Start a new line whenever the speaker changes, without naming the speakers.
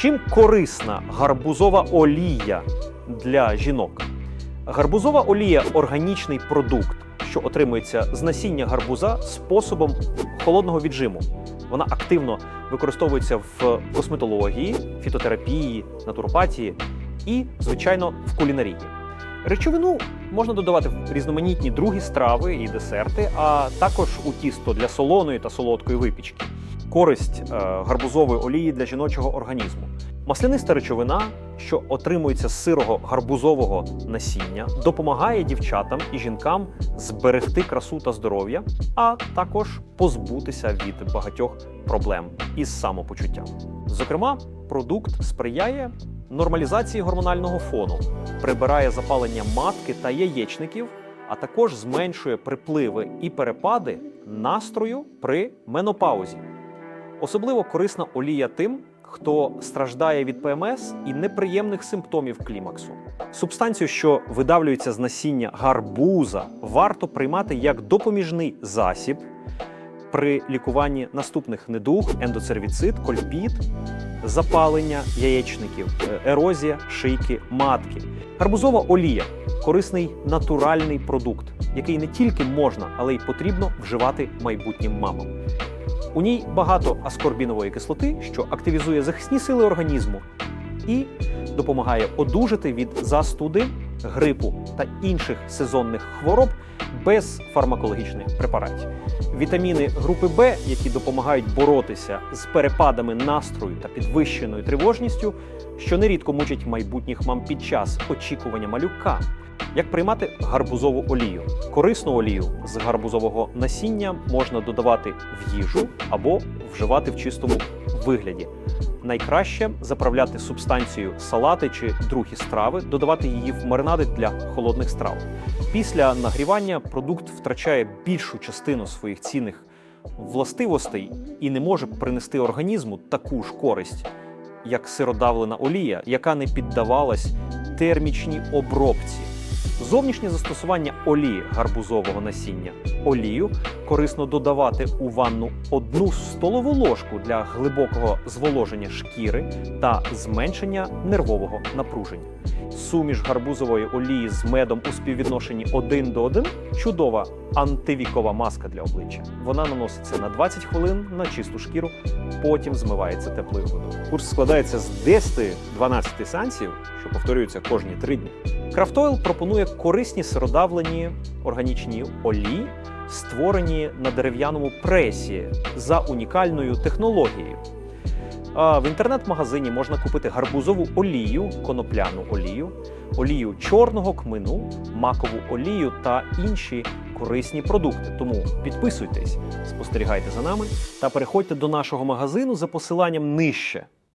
Чим корисна гарбузова олія для жінок? Гарбузова олія органічний продукт, що отримується з насіння гарбуза способом холодного віджиму. Вона активно використовується в косметології, фітотерапії, натуропатії і, звичайно, в кулінарії. Речовину можна додавати в різноманітні другі страви і десерти, а також у тісто для солоної та солодкої випічки. Користь е, гарбузової олії для жіночого організму. Масляниста речовина, що отримується з сирого гарбузового насіння, допомагає дівчатам і жінкам зберегти красу та здоров'я, а також позбутися від багатьох проблем із самопочуттям. Зокрема, продукт сприяє нормалізації гормонального фону, прибирає запалення матки та яєчників, а також зменшує припливи і перепади настрою при менопаузі. Особливо корисна олія тим, хто страждає від ПМС і неприємних симптомів клімаксу. Субстанцію, що видавлюється з насіння гарбуза, варто приймати як допоміжний засіб при лікуванні наступних недуг, ендоцервіцит, кольпіт, запалення яєчників, е, ерозія шийки матки. Гарбузова олія корисний натуральний продукт, який не тільки можна, але й потрібно вживати майбутнім мамам. У ній багато аскорбінової кислоти, що активізує захисні сили організму і допомагає одужати від застуди, грипу та інших сезонних хвороб без фармакологічних препаратів. Вітаміни групи Б, які допомагають боротися з перепадами настрою та підвищеною тривожністю, що нерідко мучать майбутніх мам під час очікування малюка. Як приймати гарбузову олію? Корисну олію з гарбузового насіння можна додавати в їжу або вживати в чистому вигляді. Найкраще заправляти субстанцією салати чи другі страви, додавати її в маринади для холодних страв. Після нагрівання продукт втрачає більшу частину своїх цінних властивостей і не може принести організму таку ж користь, як сиродавлена олія, яка не піддавалась термічній обробці. Зовнішнє застосування олії гарбузового насіння. Олію корисно додавати у ванну одну столову ложку для глибокого зволоження шкіри та зменшення нервового напруження. Суміш гарбузової олії з медом у співвідношенні 1 до 1 – чудова антивікова маска для обличчя. Вона наноситься на 20 хвилин на чисту шкіру, потім змивається теплою водою. Курс складається з 10-12 сеансів, що повторюються кожні 3 дні. Крафтойл пропонує корисні сиродавлені органічні олії, створені на дерев'яному пресі за унікальною технологією. В інтернет-магазині можна купити гарбузову олію, конопляну олію, олію чорного кмину, макову олію та інші корисні продукти. Тому підписуйтесь, спостерігайте за нами та переходьте до нашого магазину за посиланням нижче.